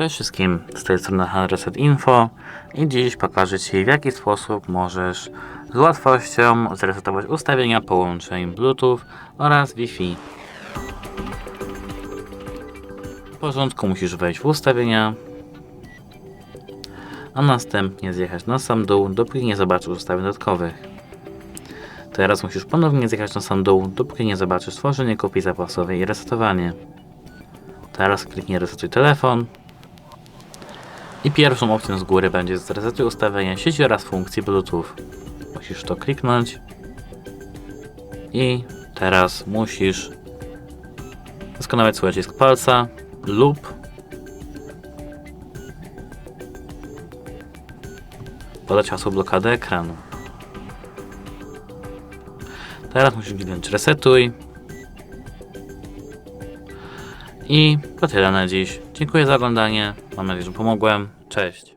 Cześć wszystkim, z tej strony Handreset Info i dziś pokażę Ci w jaki sposób możesz z łatwością zresetować ustawienia połączeń Bluetooth oraz Wi-Fi. W porządku musisz wejść w ustawienia, a następnie zjechać na sam dół, dopóki nie zobaczysz ustawień dodatkowych. Teraz musisz ponownie zjechać na sam dół, dopóki nie zobaczysz stworzenie kopii zapasowej i resetowanie. Teraz kliknij resetuj telefon. I pierwszą opcją z góry będzie zresetuj ustawienia sieci oraz funkcji Bluetooth. Musisz to kliknąć. I teraz musisz skanować swój nacisk palca lub podać hasło blokady ekranu. Teraz musisz kliknąć resetuj. I to tyle na dziś. Dziękuję za oglądanie. Mam nadzieję, że pomogłem. Cześć.